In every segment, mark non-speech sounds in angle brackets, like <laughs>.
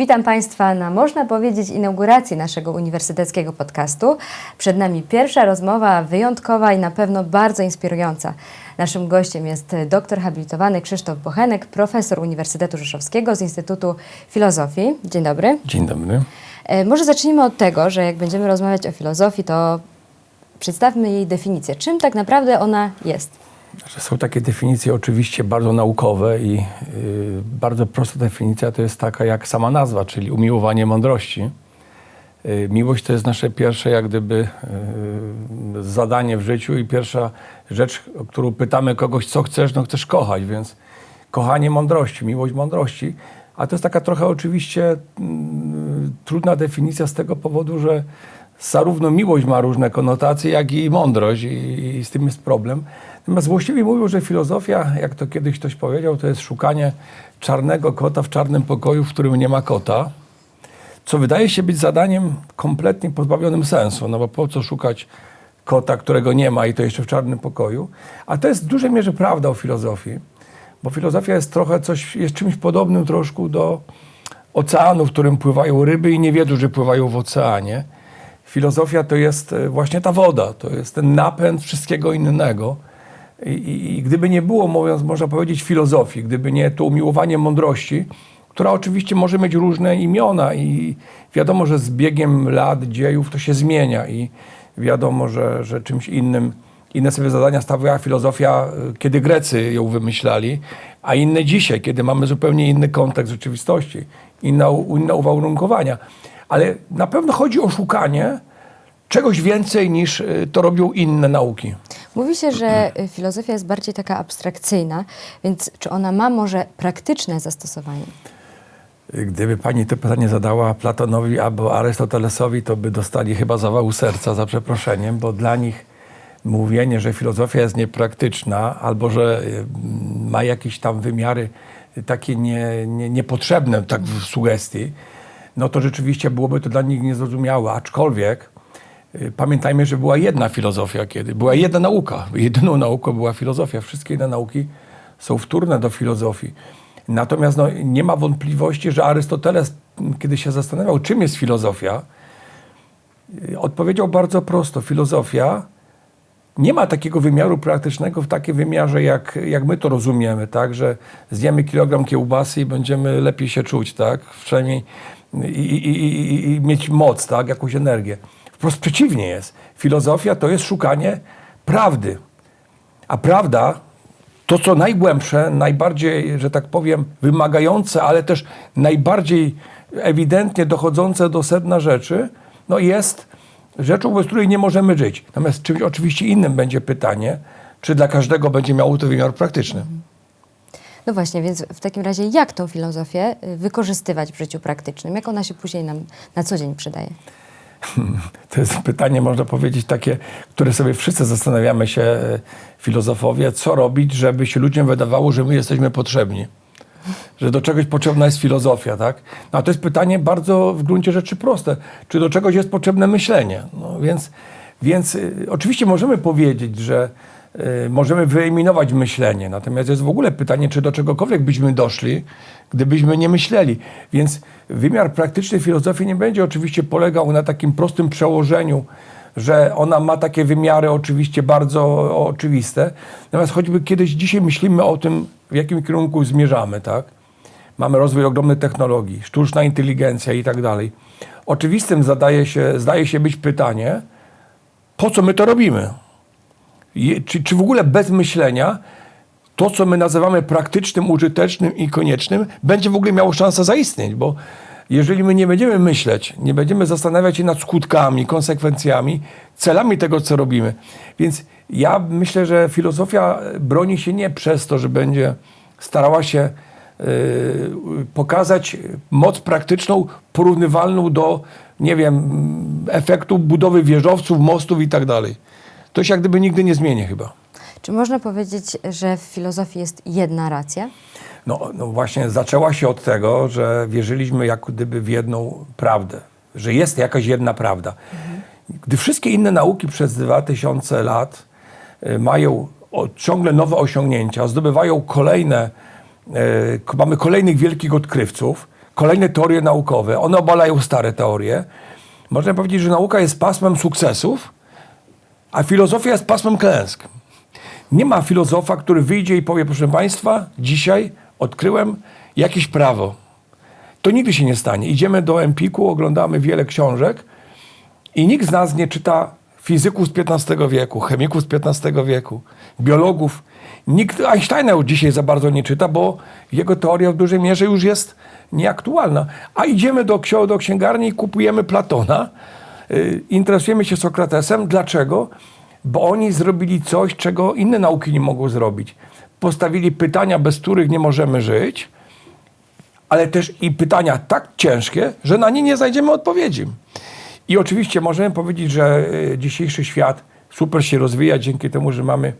Witam Państwa na, można powiedzieć, inauguracji naszego uniwersyteckiego podcastu. Przed nami pierwsza rozmowa wyjątkowa i na pewno bardzo inspirująca. Naszym gościem jest doktor habilitowany Krzysztof Bochenek, profesor Uniwersytetu Rzeszowskiego z Instytutu Filozofii. Dzień dobry. Dzień dobry. E, Może zacznijmy od tego, że jak będziemy rozmawiać o filozofii, to przedstawmy jej definicję. Czym tak naprawdę ona jest? Są takie definicje oczywiście bardzo naukowe i y, bardzo prosta definicja to jest taka jak sama nazwa, czyli umiłowanie mądrości. Y, miłość to jest nasze pierwsze jak gdyby y, zadanie w życiu i pierwsza rzecz, o którą pytamy kogoś, co chcesz, no chcesz kochać, więc kochanie mądrości, miłość mądrości. A to jest taka trochę oczywiście mm, trudna definicja z tego powodu, że zarówno miłość ma różne konotacje, jak i mądrość i z tym jest problem. Właściwie mówią, że filozofia, jak to kiedyś ktoś powiedział, to jest szukanie czarnego kota w czarnym pokoju, w którym nie ma kota, co wydaje się być zadaniem kompletnie pozbawionym sensu, no bo po co szukać kota, którego nie ma i to jeszcze w czarnym pokoju. A to jest w dużej mierze prawda o filozofii, bo filozofia jest trochę coś, jest czymś podobnym troszkę do oceanu, w którym pływają ryby i nie wiedzą, że pływają w oceanie. Filozofia to jest e, właśnie ta woda, to jest ten napęd wszystkiego innego. I, i, I gdyby nie było, mówiąc, można powiedzieć, filozofii, gdyby nie to umiłowanie mądrości, która oczywiście może mieć różne imiona i wiadomo, że z biegiem lat, dziejów to się zmienia i wiadomo, że, że czymś innym, inne sobie zadania stawiała filozofia, y, kiedy Grecy ją wymyślali, a inne dzisiaj, kiedy mamy zupełnie inny kontekst rzeczywistości, inne, inne uwarunkowania. Ale na pewno chodzi o szukanie czegoś więcej niż y, to robią inne nauki. Mówi się, że y, filozofia jest bardziej taka abstrakcyjna, więc czy ona ma może praktyczne zastosowanie? Gdyby pani to pytanie zadała Platonowi albo Arystotelesowi, to by dostali chyba zawału serca, za przeproszeniem, bo dla nich mówienie, że filozofia jest niepraktyczna albo że y, ma jakieś tam wymiary takie nie, nie, niepotrzebne tak w sugestii, no to rzeczywiście byłoby to dla nich niezrozumiałe. Aczkolwiek pamiętajmy, że była jedna filozofia kiedy, była jedna nauka. Jedyną nauką była filozofia. Wszystkie inne nauki są wtórne do filozofii. Natomiast no, nie ma wątpliwości, że Arystoteles, kiedy się zastanawiał, czym jest filozofia, y, odpowiedział bardzo prosto. Filozofia nie ma takiego wymiaru praktycznego w takim wymiarze, jak, jak my to rozumiemy, tak? że zjemy kilogram kiełbasy i będziemy lepiej się czuć, tak? przynajmniej i, i, i, i mieć moc, tak? jakąś energię. Wprost przeciwnie jest. Filozofia to jest szukanie prawdy. A prawda to, co najgłębsze, najbardziej, że tak powiem, wymagające, ale też najbardziej ewidentnie dochodzące do sedna rzeczy, no jest rzeczą, bez której nie możemy żyć. Natomiast czymś oczywiście innym będzie pytanie, czy dla każdego będzie miało to wymiar praktyczny. No właśnie, więc w takim razie jak tą filozofię y, wykorzystywać w życiu praktycznym? Jak ona się później nam na co dzień przydaje? To jest pytanie, można powiedzieć, takie, które sobie wszyscy zastanawiamy się, e, filozofowie, co robić, żeby się ludziom wydawało, że my jesteśmy potrzebni. Że do czegoś potrzebna jest filozofia, tak? No, a to jest pytanie bardzo w gruncie rzeczy proste. Czy do czegoś jest potrzebne myślenie? No, więc, więc y, oczywiście możemy powiedzieć, że y, możemy wyeliminować myślenie. Natomiast jest w ogóle pytanie, czy do czegokolwiek byśmy doszli, gdybyśmy nie myśleli. Więc wymiar praktyczny filozofii nie będzie oczywiście polegał na takim prostym przełożeniu, że ona ma takie wymiary oczywiście bardzo oczywiste. Natomiast choćby kiedyś dzisiaj myślimy o tym, w jakim kierunku zmierzamy, tak? Mamy rozwój ogromnej technologii, sztuczna inteligencja i tak dalej. Oczywistym zadaje się, zdaje się być pytanie, po co my to robimy? Je, czy, czy w ogóle bez myślenia to, co my nazywamy praktycznym, użytecznym i koniecznym, będzie w ogóle miało szansę zaistnieć, bo jeżeli my nie będziemy myśleć, nie będziemy zastanawiać się nad skutkami, konsekwencjami, celami tego, co robimy. Więc ja myślę, że filozofia broni się nie przez to, że będzie starała się yy, pokazać moc praktyczną porównywalną do, nie wiem, efektu budowy wieżowców, mostów i tak dalej. To się jak gdyby nigdy nie zmieni chyba. Czy można powiedzieć, że w filozofii jest jedna racja? No, no właśnie zaczęła się od tego, że wierzyliśmy jak gdyby w jedną prawdę, że jest jakaś jedna prawda. Gdy wszystkie inne nauki przez 2000 lat y, mają ciągle nowe osiągnięcia, zdobywają kolejne, y, mamy kolejnych wielkich odkrywców, kolejne teorie naukowe. One obalają stare teorie. Można powiedzieć, że nauka jest pasmem sukcesów, a filozofia jest pasmem klęsk. Nie ma filozofa, który wyjdzie i powie, proszę Państwa, dzisiaj odkryłem jakieś prawo. To nigdy się nie stanie. Idziemy do Empiku, oglądamy wiele książek i nikt z nas nie czyta fizyków z XV wieku, chemików z XV wieku, biologów. Nikt Einsteina już dzisiaj za bardzo nie czyta, bo jego teoria w dużej mierze już jest nieaktualna. A idziemy do, do księgarni i kupujemy Platona. Y, interesujemy się Sokratesem. Dlaczego? Bo oni zrobili coś, czego inne nauki nie mogą zrobić. Postawili pytania, bez których nie możemy żyć, ale też i pytania tak ciężkie, że na nie nie znajdziemy odpowiedzi. I oczywiście możemy powiedzieć, że y, dzisiejszy świat super się rozwija dzięki temu, że mamy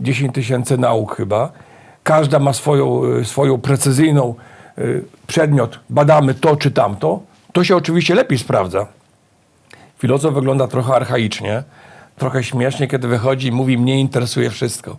10 tysięcy nauk chyba. Każda ma swoją, y, swoją precyzyjną y, przedmiot. Badamy to czy tamto. To się oczywiście lepiej sprawdza. Filozof wygląda trochę archaicznie, trochę śmiesznie, kiedy wychodzi i mówi, mnie interesuje wszystko.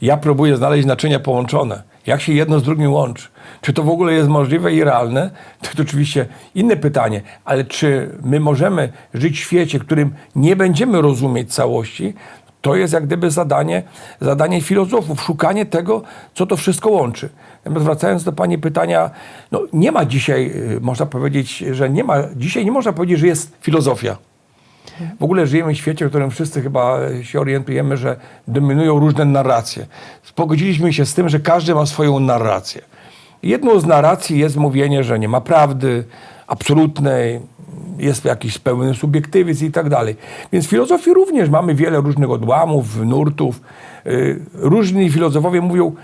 Ja próbuję znaleźć naczynia połączone. Jak się jedno z drugim łączy? Czy to w ogóle jest możliwe i realne? To, to oczywiście inne pytanie, ale czy my możemy żyć w świecie, którym nie będziemy rozumieć całości? To jest jak gdyby zadanie, zadanie filozofów, szukanie tego, co to wszystko łączy. Natomiast wracając do Pani pytania, no nie ma dzisiaj, y, można powiedzieć, że nie ma, dzisiaj nie można powiedzieć, że jest filozofia. W ogóle żyjemy w świecie, w którym wszyscy chyba się orientujemy, że dominują różne narracje. Pogodziliśmy się z tym, że każdy ma swoją narrację. Jedną z narracji jest mówienie, że nie ma prawdy absolutnej, jest jakiś pełny subiektywizm i tak dalej. Więc w filozofii również mamy wiele różnych odłamów, nurtów. Yy, Różni filozofowie mówią,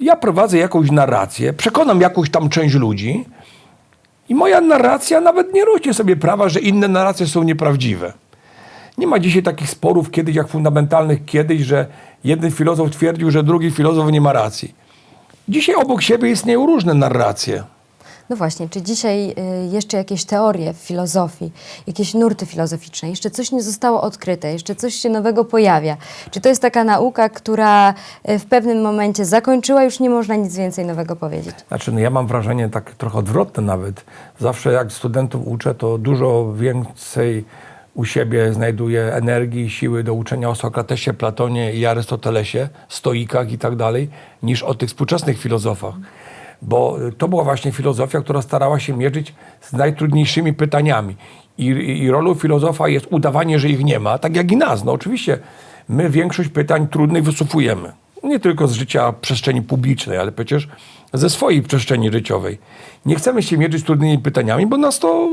ja prowadzę jakąś narrację, przekonam jakąś tam część ludzi, i moja narracja nawet nie rośnie sobie prawa, że inne narracje są nieprawdziwe. Nie ma dzisiaj takich sporów kiedyś, jak fundamentalnych kiedyś, że jeden filozof twierdził, że drugi filozof nie ma racji. Dzisiaj obok siebie istnieją różne narracje. No właśnie, czy dzisiaj y, jeszcze jakieś teorie w filozofii, jakieś nurty filozoficzne, jeszcze coś nie zostało odkryte, jeszcze coś się nowego pojawia? Czy to jest taka nauka, która y, w pewnym momencie zakończyła, już nie można nic więcej nowego powiedzieć? Znaczy, no ja mam wrażenie tak trochę odwrotne nawet. Zawsze jak studentów uczę, to dużo więcej u siebie znajduję energii i siły do uczenia o Sokratesie, Platonie i Arystotelesie, stoikach i tak dalej, niż o tych współczesnych filozofach. Bo to była właśnie filozofia, która starała się mierzyć z najtrudniejszymi pytaniami. I, i, I rolą filozofa jest udawanie, że ich nie ma, tak jak i nas. No oczywiście my większość pytań trudnych wycofujemy. Nie tylko z życia przestrzeni publicznej, ale przecież ze swojej przestrzeni życiowej. Nie chcemy się mierzyć z trudnymi pytaniami, bo nas to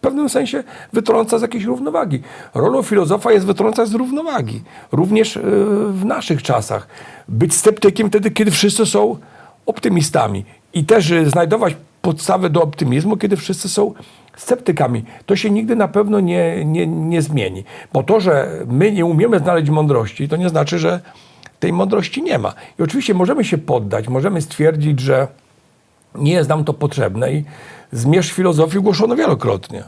w pewnym sensie wytrąca z jakiejś równowagi. Rolą filozofa jest wytrącać z równowagi. Również yy, w naszych czasach. Być sceptykiem wtedy, kiedy wszyscy są optymistami. I też y, znajdować podstawę do optymizmu, kiedy wszyscy są sceptykami. To się nigdy na pewno nie, nie, nie zmieni. Bo to, że my nie umiemy znaleźć mądrości, to nie znaczy, że tej mądrości nie ma. I oczywiście możemy się poddać, możemy stwierdzić, że nie jest nam to potrzebne i zmierzch filozofii głoszono wielokrotnie.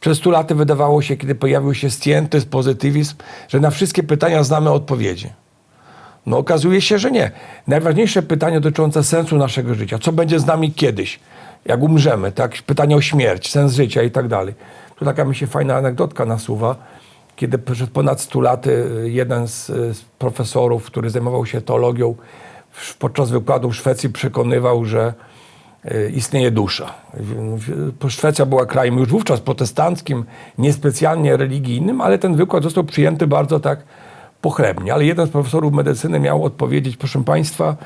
Przez stu laty wydawało się, kiedy pojawił się scientyzm, pozytywizm, że na wszystkie pytania znamy odpowiedzi. No okazuje się, że nie. Najważniejsze pytanie dotyczące sensu naszego życia. Co będzie z nami kiedyś, jak umrzemy, tak? Pytanie o śmierć, sens życia i tak dalej. Tu taka mi się fajna anegdotka nasuwa, kiedy przez ponad 100 lat y, jeden z, z profesorów, który zajmował się teologią, podczas wykładu w Szwecji przekonywał, że y, istnieje dusza. Szwecja była krajem już wówczas protestanckim, niespecjalnie religijnym, ale ten wykład został przyjęty bardzo tak pochlebnie. Ale jeden z profesorów medycyny miał odpowiedzieć, proszę Państwa,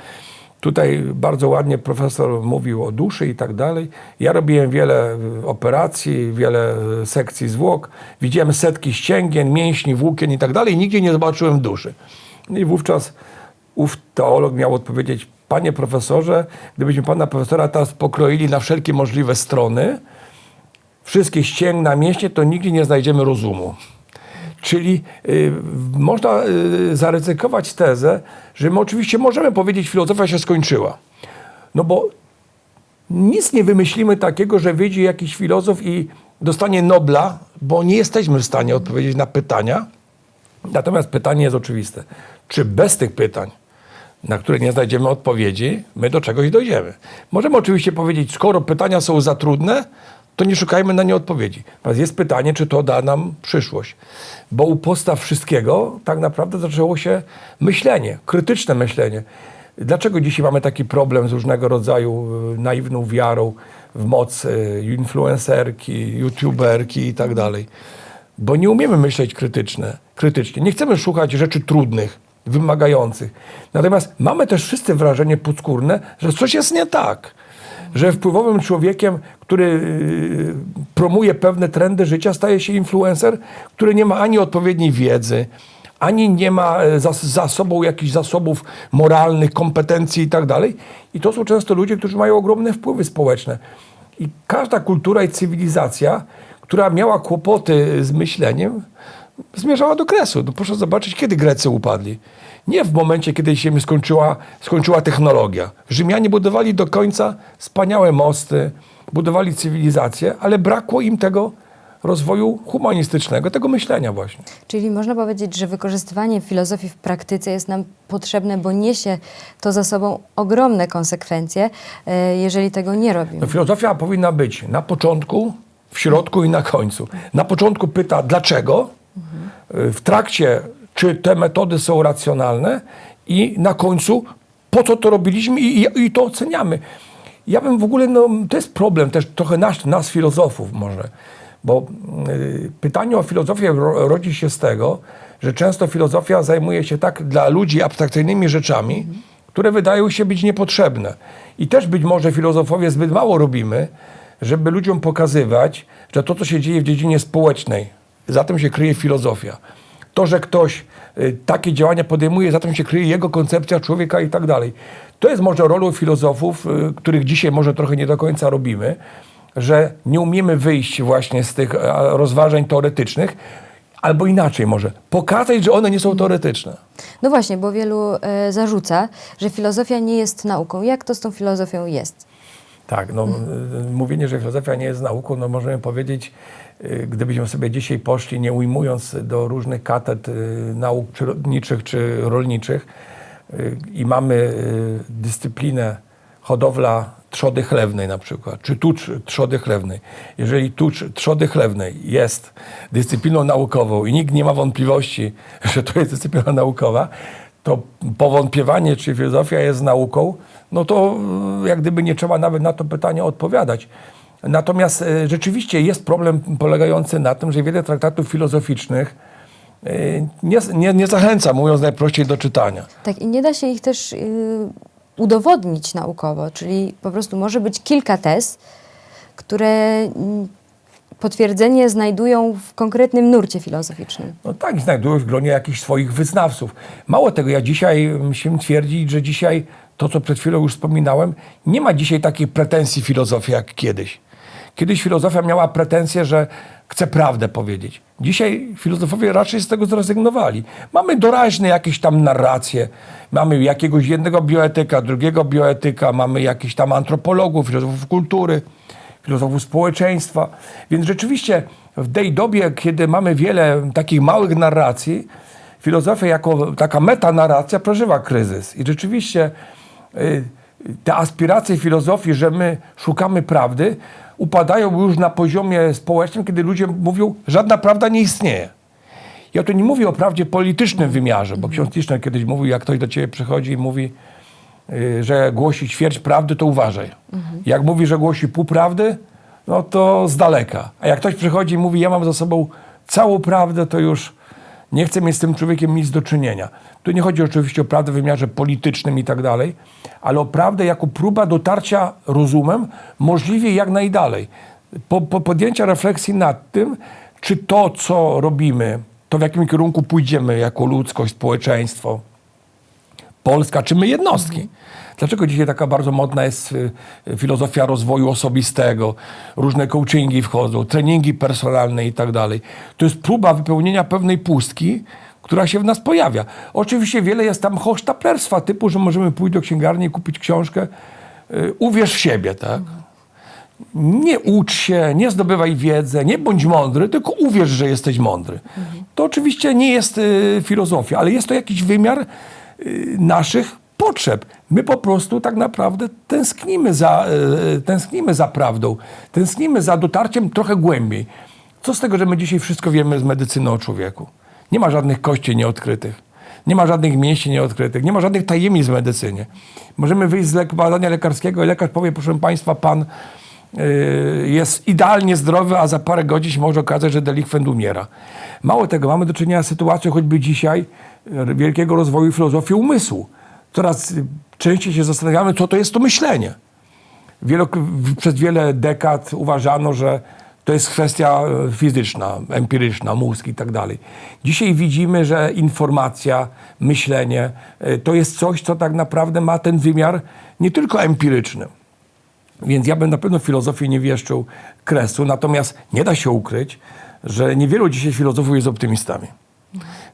tutaj bardzo ładnie profesor mówił o duszy i tak dalej. Ja robiłem wiele y, operacji, wiele y, sekcji zwłok, widziałem setki ścięgien, mięśni, włókien i tak dalej nigdzie nie zobaczyłem duszy. I wówczas ów teolog miał odpowiedzieć, panie profesorze, gdybyśmy pana profesora teraz pokroili na wszelkie możliwe strony, wszystkie ścięgna, mięśnie, to nigdy nie znajdziemy rozumu. Czyli y, można y, zaryzykować tezę, że my oczywiście możemy powiedzieć, filozofia się skończyła. No bo nic nie wymyślimy takiego, że wyjdzie jakiś filozof i dostanie Nobla, bo nie jesteśmy w stanie odpowiedzieć na pytania. Natomiast pytanie jest oczywiste. Czy bez tych pytań na które nie znajdziemy odpowiedzi, my do czegoś dojdziemy. Możemy oczywiście powiedzieć, skoro pytania są za trudne, to nie szukajmy na nie odpowiedzi. Natomiast jest pytanie, czy to da nam przyszłość. Bo u podstaw wszystkiego tak naprawdę zaczęło się myślenie, krytyczne myślenie. Dlaczego dzisiaj mamy taki problem z różnego rodzaju y, naiwną wiarą w moc y, influencerki, youtuberki i tak dalej? Bo nie umiemy myśleć krytyczne, krytycznie. Nie chcemy szukać rzeczy trudnych, wymagających. Natomiast mamy też wszyscy wrażenie podskórne, że coś jest nie tak. Że wpływowym człowiekiem, który y, promuje pewne trendy życia, staje się influencer, który nie ma ani odpowiedniej wiedzy, ani nie ma e, za, za sobą jakichś zasobów moralnych, kompetencji i tak dalej. I to są często ludzie, którzy mają ogromne wpływy społeczne. I każda kultura i cywilizacja, która miała kłopoty z myśleniem, zmierzała do kresu. No proszę zobaczyć, kiedy Grecy upadli. Nie w momencie, kiedy się skończyła, skończyła technologia. Rzymianie budowali do końca wspaniałe mosty, budowali cywilizację, ale brakło im tego rozwoju humanistycznego, tego myślenia właśnie. Czyli można powiedzieć, że wykorzystywanie filozofii w praktyce jest nam potrzebne, bo niesie to za sobą ogromne konsekwencje, e, jeżeli tego nie robimy. No, filozofia powinna być na początku, w środku i na końcu. Na początku pyta dlaczego, w trakcie czy te metody są racjonalne i na końcu po co to robiliśmy i, i, i to oceniamy. Ja bym w ogóle, no to jest problem też trochę nas, nas filozofów może, bo y, pytanie o filozofię ro, rodzi się z tego, że często filozofia zajmuje się tak dla ludzi abstrakcyjnymi rzeczami, które wydają się być niepotrzebne. I też być może filozofowie zbyt mało robimy, żeby ludziom pokazywać, że to, co się dzieje w dziedzinie społecznej, za tym się kryje filozofia. To, że ktoś y, takie działania podejmuje, za tym się kryje jego koncepcja człowieka i tak dalej. To jest może rolą filozofów, y, których dzisiaj może trochę nie do końca robimy, że nie umiemy wyjść właśnie z tych rozważań teoretycznych, albo inaczej może, pokazać, że one nie są teoretyczne. No właśnie, bo wielu e, zarzuca, że filozofia nie jest nauką. Jak to z tą filozofią jest? Tak, no, y, mówienie, że filozofia nie jest nauką, no możemy powiedzieć, y, gdybyśmy sobie dzisiaj poszli, nie ujmując do różnych katedr y, nauk przyrodniczych czy rolniczych y, i mamy y, dyscyplinę hodowla trzody chlewnej na przykład, czy tucz trzody chlewnej. Jeżeli tucz trzody chlewnej jest dyscypliną naukową i nikt nie ma wątpliwości, <laughs> że to jest dyscyplina naukowa, to powątpiewanie, czy filozofia jest nauką, no to y, jak gdyby nie trzeba nawet na to pytanie odpowiadać. Natomiast y, rzeczywiście jest problem polegający na tym, że wiele traktatów filozoficznych y, nie, nie, nie zachęca, mówiąc najprościej, do czytania. Tak, i nie da się ich też y, udowodnić naukowo, czyli po prostu może być kilka tez, które mm, potwierdzenie znajdują w konkretnym nurcie filozoficznym. No tak, znajdują w gronie jakichś swoich wyznawców. Mało tego, ja dzisiaj musimy twierdzić, że dzisiaj to, co przed chwilą już wspominałem, nie ma dzisiaj takiej pretensji filozofii jak kiedyś. Kiedyś filozofia miała pretensję, że chce prawdę powiedzieć. Dzisiaj filozofowie raczej z tego zrezygnowali. Mamy doraźne jakieś tam narracje, mamy jakiegoś jednego bioetyka, drugiego bioetyka, mamy jakichś tam antropologów, filozofów kultury, filozofów społeczeństwa. Więc rzeczywiście w tej dobie, kiedy mamy wiele takich małych narracji, filozofia jako taka metanarracja przeżywa kryzys. I rzeczywiście y, te aspiracje filozofii, że my szukamy prawdy, upadają już na poziomie społecznym, kiedy ludzie mówią, żadna prawda nie istnieje. Ja tu nie mówię o prawdzie politycznym wymiarze, bo ksiądz Tischner kiedyś mówił, jak ktoś do ciebie przychodzi i mówi, y, że głosi ćwierć prawdy, to uważaj. Jak mówi, że głosi pół prawdy, no to z daleka. A jak ktoś przychodzi i mówi, ja mam za sobą całą prawdę, to już nie chcę mieć z tym człowiekiem nic do czynienia. Tu nie chodzi oczywiście o prawdę w wymiarze politycznym i tak dalej, ale o prawdę jako próba dotarcia rozumem możliwie jak najdalej. Po, po podjęcia refleksji nad tym, czy to, co robimy, to w jakim kierunku pójdziemy jako ludzkość, społeczeństwo, Polska, czy my jednostki. Dlaczego dzisiaj taka bardzo modna jest y, y, filozofia rozwoju osobistego, różne coachingi wchodzą, treningi personalne i tak dalej. To jest próba wypełnienia pewnej pustki, która się w nas pojawia. Oczywiście wiele jest tam hochsztaplerstwa typu, że możemy pójść do księgarni i kupić książkę y, Uwierz w siebie, tak? Nie ucz się, nie zdobywaj wiedzę, nie bądź mądry, tylko uwierz, że jesteś mądry. To oczywiście nie jest y, filozofia, ale jest to jakiś wymiar y, naszych potrzeb. My po prostu tak naprawdę tęsknimy za, e, tęsknimy za prawdą, tęsknimy za dotarciem trochę głębiej. Co z tego, że my dzisiaj wszystko wiemy z medycyny o człowieku? Nie ma żadnych kości nieodkrytych. Nie ma żadnych mięśni nieodkrytych, nie ma żadnych tajemnic w medycynie. Możemy wyjść z lek- badania lekarskiego i lekarz powie, proszę Państwa, Pan yy, jest idealnie zdrowy, a za parę godzin się może okazać, że delikwent umiera. Mało tego, mamy do czynienia z sytuacją choćby dzisiaj wielkiego rozwoju filozofii umysłu. Coraz częściej się zastanawiamy, co to jest to myślenie. Wielo, przez wiele dekad uważano, że to jest kwestia e, fizyczna, empiryczna, mózg i tak dalej. Dzisiaj widzimy, że informacja, myślenie e, to jest coś, co tak naprawdę ma ten wymiar nie tylko empiryczny. Więc ja bym na pewno filozofii nie wieszczył kresu, natomiast nie da się ukryć, że niewielu dzisiaj filozofów jest optymistami.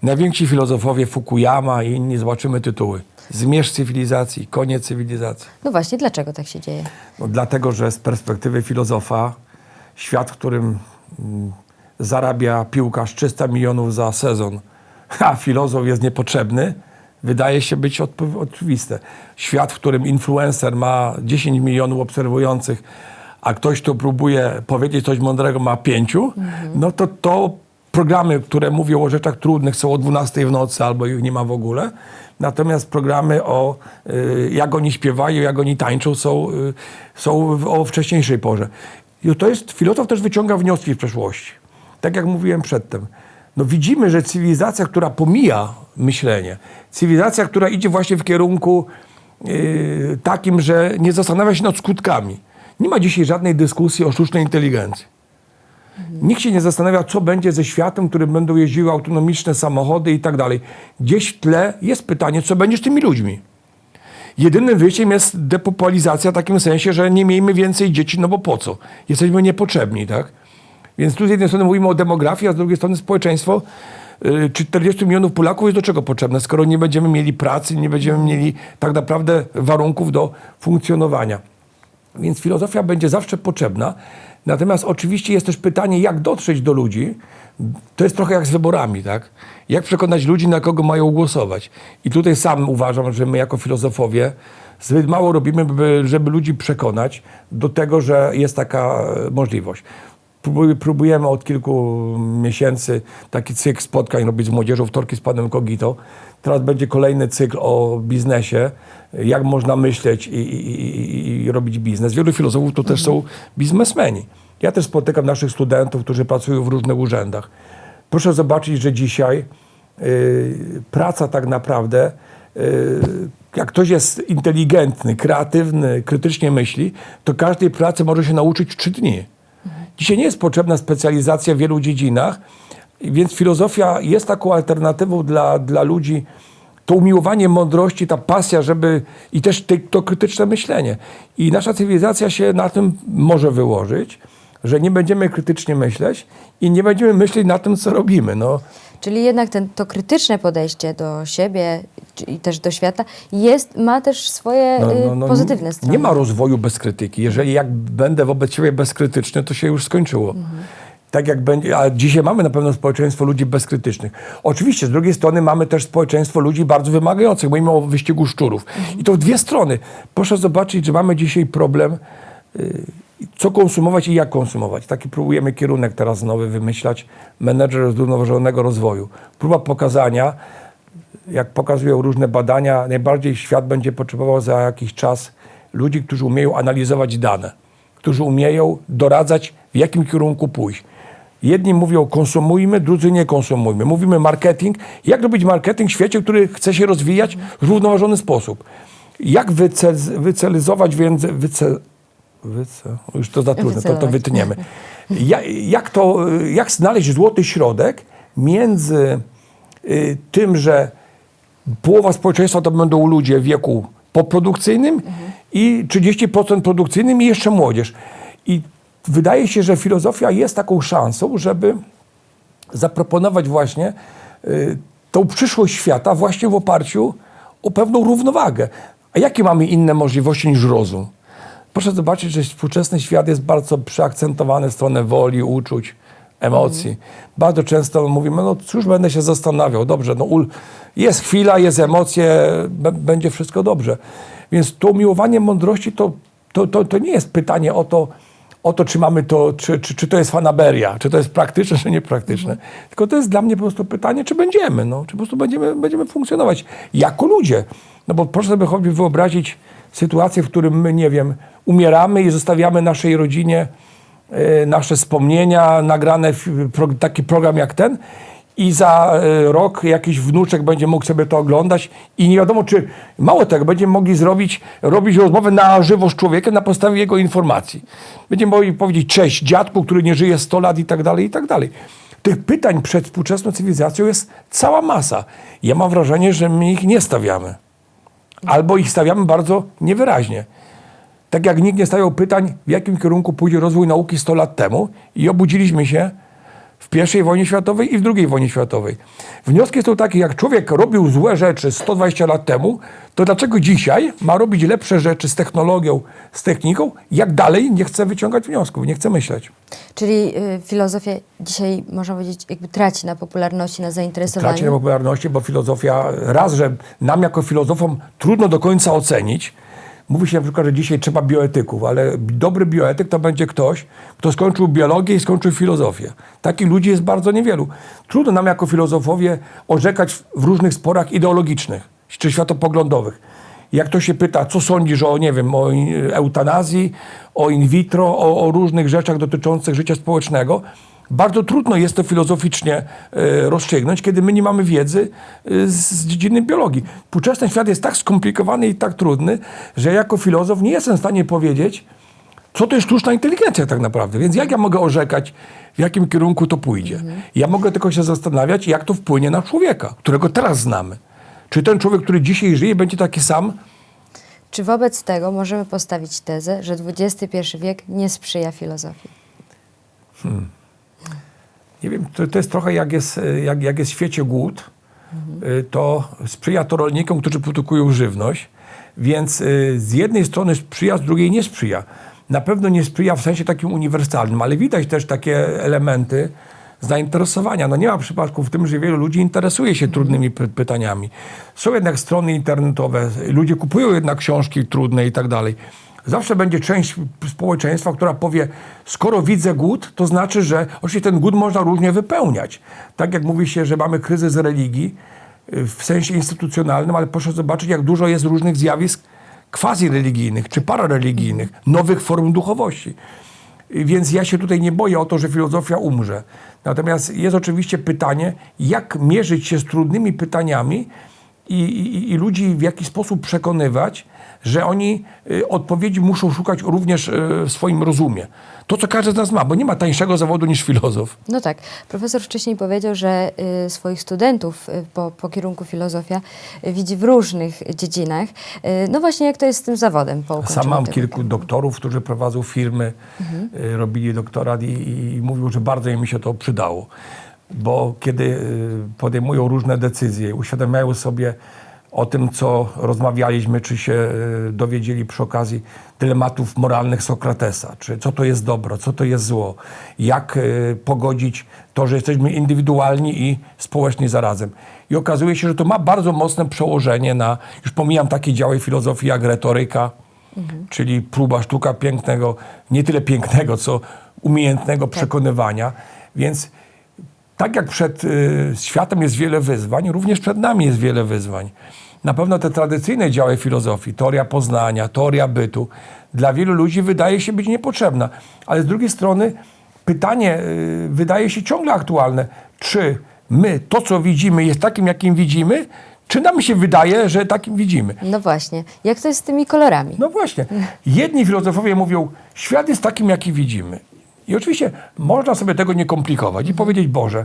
Najwięksi filozofowie Fukuyama i inni, zobaczymy tytuły. Zmierzch cywilizacji, koniec cywilizacji. No właśnie, dlaczego tak się dzieje? No, dlatego, że z perspektywy filozofa świat, w którym mm, zarabia piłkarz 300 milionów za sezon, <laughs> a filozof jest niepotrzebny, wydaje się być oczywiste. Świat, w którym influencer ma 10 milionów obserwujących, a ktoś, kto próbuje powiedzieć coś mądrego, ma pięciu, no to to programy, które mówią o rzeczach trudnych są o 12 w nocy albo ich nie ma w ogóle. Natomiast programy o y, jak oni śpiewają, jak oni tańczą są, y, są o wcześniejszej porze. I to jest, filozof też wyciąga wnioski z przeszłości. Tak jak mówiłem przedtem. No widzimy, że cywilizacja, która pomija myślenie, cywilizacja, która idzie właśnie w kierunku y, takim, że nie zastanawia się nad skutkami. Nie ma dzisiaj żadnej dyskusji o sztucznej inteligencji. Nikt się nie zastanawia, co będzie ze światem, w którym będą jeździły autonomiczne samochody i tak dalej. Gdzieś w tle jest pytanie, co będzie z tymi ludźmi. Jedynym wyjściem jest depopulacja w takim sensie, że nie miejmy więcej dzieci, no bo po co? Jesteśmy niepotrzebni, tak? Więc tu z jednej strony mówimy o demografii, a z drugiej strony społeczeństwo, y, czy 40 milionów Polaków jest do czego potrzebne, skoro nie będziemy mieli pracy, nie będziemy mieli tak naprawdę warunków do funkcjonowania. Więc filozofia będzie zawsze potrzebna. Natomiast oczywiście jest też pytanie, jak dotrzeć do ludzi. To jest trochę jak z wyborami, tak? Jak przekonać ludzi, na kogo mają głosować. I tutaj sam uważam, że my jako filozofowie zbyt mało robimy, by- żeby ludzi przekonać do tego, że jest taka e, możliwość. Próbuj- Próbujemy od kilku miesięcy taki cykl spotkań robić z młodzieżą, wtorki z panem Kogito. Teraz będzie kolejny cykl o biznesie, jak można myśleć i, i, i, robić biznes. Wielu filozofów to też są biznesmeni. Ja też spotykam naszych studentów, którzy pracują w różnych urzędach. Proszę zobaczyć, że dzisiaj y, praca tak naprawdę, y, jak ktoś jest inteligentny, kreatywny, krytycznie myśli, to każdej pracy może się nauczyć trzy dni. Dzisiaj nie jest potrzebna specjalizacja w wielu dziedzinach, więc filozofia jest taką alternatywą dla, dla ludzi. To umiłowanie mądrości, ta pasja, żeby i też te, to krytyczne myślenie. I nasza cywilizacja się na tym może wyłożyć, że nie będziemy krytycznie myśleć i nie będziemy myśleć na tym, co robimy. No, Czyli jednak ten, to krytyczne podejście do siebie i też do świata jest, ma też swoje y, pozytywne strony. Nie ma rozwoju bez krytyki. Jeżeli jak będę wobec siebie bezkrytyczny, to się już skończyło. Tak jak będzie, a dzisiaj mamy na pewno społeczeństwo ludzi bezkrytycznych. Oczywiście, z drugiej strony mamy też społeczeństwo ludzi bardzo wymagających. Mówimy o wyścigu szczurów. I to w dwie strony. Proszę zobaczyć, że mamy dzisiaj problem, y, co konsumować i jak konsumować. Taki próbujemy kierunek teraz nowy wymyślać. Menedżer zrównoważonego rozwoju. Próba pokazania, jak pokazują różne badania, najbardziej świat będzie potrzebował za jakiś czas ludzi, którzy umieją analizować dane, którzy umieją doradzać, w jakim kierunku pójść. Jedni mówią konsumujmy, drudzy nie konsumujmy. Mówimy marketing. Jak robić marketing w świecie, który chce się rozwijać w zrównoważony sposób? Jak wycel, wycelizować więc... Wyce, wyce, już to za trudne, to, to wytniemy. Ja, jak, to, jak znaleźć złoty środek między y, tym, że połowa społeczeństwa to będą ludzie w wieku poprodukcyjnym i 30% produkcyjnym i jeszcze młodzież. I wydaje się, że filozofia jest taką szansą, żeby zaproponować właśnie y, tą przyszłość świata właśnie w oparciu o pewną równowagę. A jakie mamy inne możliwości niż rozum? Proszę zobaczyć, że współczesny świat jest bardzo przeakcentowany w stronę woli, uczuć, emocji. Bardzo często mówimy, no cóż będę się zastanawiał, dobrze, no ul, jest chwila, jest emocje, będzie wszystko dobrze. Więc to umiłowanie mądrości to, to, to, to nie jest pytanie o to, o to, czy mamy to, czy, czy, czy to jest fanaberia, czy to jest praktyczne, czy niepraktyczne. Tylko to jest dla mnie po prostu pytanie, czy będziemy, no, czy po prostu będziemy, będziemy funkcjonować jako ludzie. No bo proszę sobie choćby wyobrazić sytuację, w którym my, nie wiem, umieramy i zostawiamy naszej rodzinie e, nasze wspomnienia, nagrane taki program jak ten i za e, rok jakiś wnuczek będzie mógł sobie to oglądać i nie wiadomo, czy mało tego, będziemy mogli zrobić, robić rozmowę na żywo z człowiekiem na podstawie jego informacji. Będziemy mogli powiedzieć cześć dziadku, który nie żyje 100 lat i tak dalej, i tak dalej. Tych pytań przed współczesną cywilizacją jest cała masa. Ja mam wrażenie, że my ich nie stawiamy. Albo ich stawiamy bardzo niewyraźnie. Tak jak nikt nie stawiał pytań, w jakim kierunku pójdzie rozwój nauki 100 lat temu i obudziliśmy się w I wojnie światowej i w II wojnie światowej. Wnioski są takie, jak człowiek robił złe rzeczy 120 lat temu, to dlaczego dzisiaj ma robić lepsze rzeczy z technologią, z techniką, jak dalej nie chce wyciągać wniosków, nie chce myśleć. Czyli y, filozofia dzisiaj, można powiedzieć, jakby traci na popularności, na zainteresowaniu. traci na popularności, bo filozofia, raz, że nam jako filozofom trudno do końca ocenić. Mówi się na przykład, że dzisiaj trzeba bioetyków, ale dobry bioetyk to będzie ktoś, kto skończył biologię i skończył filozofię. Takich ludzi jest bardzo niewielu. Trudno nam jako filozofowie orzekać w różnych sporach ideologicznych czy światopoglądowych. Jak to się pyta, co sądzisz o, nie wiem, o eutanazji, o in vitro, o, o różnych rzeczach dotyczących życia społecznego, bardzo trudno jest to filozoficznie e, rozstrzygnąć, kiedy my nie mamy wiedzy e, z dziedziny biologii. Współczesny świat jest tak skomplikowany i tak trudny, że jako filozof nie jestem w stanie powiedzieć, co to jest sztuczna inteligencja tak naprawdę. Więc jak ja mogę orzekać, w jakim kierunku to pójdzie? Ja mogę tylko się zastanawiać, jak to wpłynie na człowieka, którego teraz znamy. Czy ten człowiek, który dzisiaj żyje, będzie taki sam? Czy wobec tego możemy postawić tezę, że XXI wiek nie sprzyja filozofii? Nie wiem, to, to jest trochę jak jest, jak, jak jest w świecie głód, y, to sprzyja to rolnikom, którzy produkują żywność, więc y, z jednej strony sprzyja, z drugiej nie sprzyja. Na pewno nie sprzyja w sensie takim uniwersalnym, ale widać też takie elementy zainteresowania. No nie ma przypadku w tym, że wielu ludzi interesuje się trudnymi py- pytaniami. Są jednak strony internetowe, ludzie kupują jednak książki trudne i tak dalej. Zawsze będzie część społeczeństwa, która powie, skoro widzę głód, to znaczy, że oczywiście ten głód można różnie wypełniać. Tak jak mówi się, że mamy kryzys religii y, w sensie instytucjonalnym, ale proszę zobaczyć, jak dużo jest różnych zjawisk quasi-religijnych czy parareligijnych, nowych form duchowości. Y, Więc ja się tutaj nie boję o to, że filozofia umrze. Natomiast jest oczywiście pytanie, jak mierzyć się z trudnymi pytaniami i, i, i ludzi w jakiś sposób przekonywać, że oni y, odpowiedzi muszą szukać również y, w swoim rozumie. To, co każdy z nas ma, bo nie ma tańszego zawodu niż filozof. No tak. Profesor wcześniej powiedział, że y, swoich studentów y, po, po kierunku filozofia y, widzi w różnych dziedzinach. Y, no właśnie, jak to jest z tym zawodem po Sam mam tego kilku doktorów, którzy prowadzą firmy, y, robili doktorat i, i mówią, że bardzo im się to przydało. Bo kiedy y, podejmują różne decyzje, uświadamiają sobie o tym, co rozmawialiśmy, czy się y, dowiedzieli przy okazji dylematów moralnych Sokratesa, czy co to jest dobro, co to jest zło, jak y, pogodzić to, że jesteśmy indywidualni i społeczni zarazem. I okazuje się, że to ma bardzo mocne przełożenie na, już pomijam takie działy filozofii jak retoryka, czyli próba sztuka pięknego, nie tyle pięknego, co umiejętnego przekonywania. Więc tak jak przed y, światem jest wiele wyzwań, również przed nami jest wiele wyzwań. Na pewno te tradycyjne działy filozofii, teoria poznania, teoria bytu, dla wielu ludzi wydaje się być niepotrzebna. Ale z drugiej strony pytanie y, wydaje się ciągle aktualne. Czy my to, co widzimy, jest takim, jakim widzimy, czy nam się wydaje, że takim widzimy? No właśnie. Jak to jest z tymi kolorami? No właśnie. Jedni filozofowie mówią, świat jest takim, jaki widzimy. I oczywiście można sobie tego nie komplikować i powiedzieć, Boże,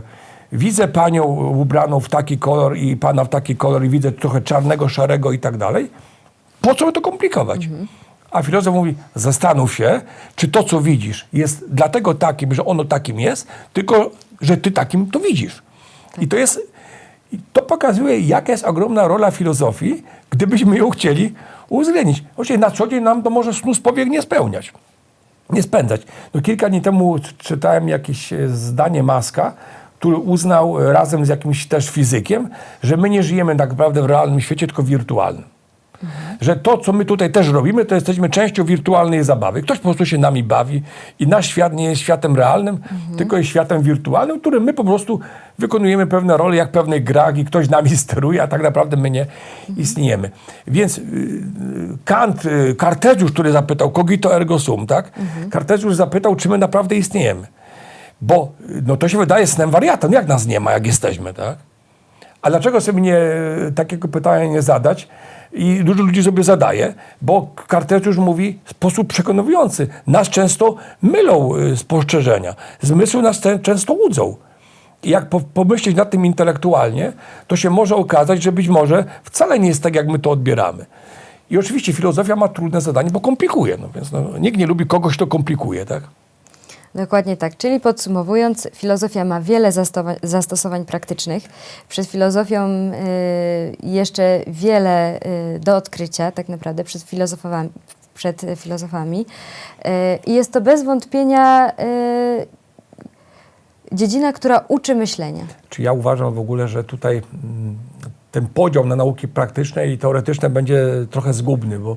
widzę panią ubraną w taki kolor i pana w taki kolor i widzę trochę czarnego, szarego i tak dalej. Po co to komplikować? A filozof mówi, zastanów się, czy to, co widzisz, jest dlatego takim, że ono takim jest, tylko, że ty takim to widzisz. I to jest, to pokazuje, jaka jest ogromna rola filozofii, gdybyśmy ją chcieli uwzględnić. Oczywiście na co dzień nam to może snus powiek nie spełniać. Nie spędzać. No, kilka dni temu czytałem jakieś e, zdanie Maska, który uznał e, razem z jakimś też fizykiem, że my nie żyjemy tak naprawdę w realnym świecie, tylko wirtualnym. Że to, co my tutaj też robimy, to jesteśmy częścią wirtualnej zabawy. Ktoś po prostu się nami bawi i nasz świat nie jest światem realnym, tylko jest światem wirtualnym, w którym my po prostu wykonujemy pewne role, jak w pewnych grach i ktoś nami <laughs> steruje, a tak naprawdę my nie istniejemy. Więc y, y, Kant, y, Kartezjusz, który zapytał, cogito ergo sum, tak? Kartezjusz zapytał, czy my naprawdę istniejemy. Bo no, to się wydaje snem wariata, no jak nas nie ma, jak jesteśmy, tak? A dlaczego sobie takiego pytania nie zadać? I dużo ludzi sobie zadaje, bo Kartezjusz mówi w sposób przekonujący. Nas często mylą y, spostrzeżenia. Zmysły nas często łudzą. I jak po, pomyśleć nad tym intelektualnie, to się może okazać, że być może wcale nie jest tak, jak my to odbieramy. I oczywiście filozofia ma trudne zadanie, bo komplikuje. No więc no, nikt nie lubi kogoś, kto komplikuje, tak? Dokładnie tak. Czyli podsumowując, filozofia ma wiele zastosowań praktycznych. Przed filozofią y, jeszcze wiele y, do odkrycia, tak naprawdę, przed filozofami. Przed filozofami. Y, I jest to bez wątpienia dziedzina, która uczy myślenia. Czy ja uważam w ogóle, że tutaj mm, ten podział na nauki praktyczne i teoretyczne będzie trochę zgubny, bo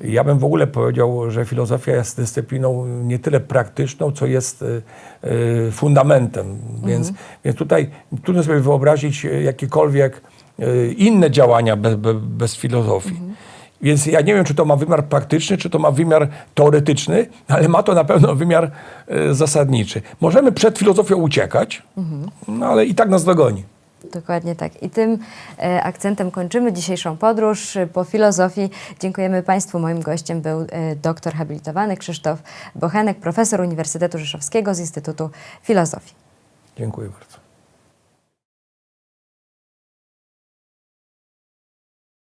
ja bym w ogóle powiedział, że filozofia jest dyscypliną nie tyle praktyczną, co jest y, y, fundamentem. Więc, więc tutaj trudno sobie wyobrazić y, jakiekolwiek inne działania bez, bez, filozofii. Więc ja nie wiem, czy to ma wymiar praktyczny, czy to ma wymiar teoretyczny, ale ma to na pewno wymiar zasadniczy. Możemy przed filozofią uciekać, no, ale i tak nas dogoni. Dokładnie tak. I tym e, akcentem kończymy dzisiejszą podróż po filozofii. Dziękujemy Państwu. Moim gościem był e, doktor habilitowany Krzysztof Bochenek, profesor Uniwersytetu Rzeszowskiego z Instytutu Filozofii. Dziękuję bardzo.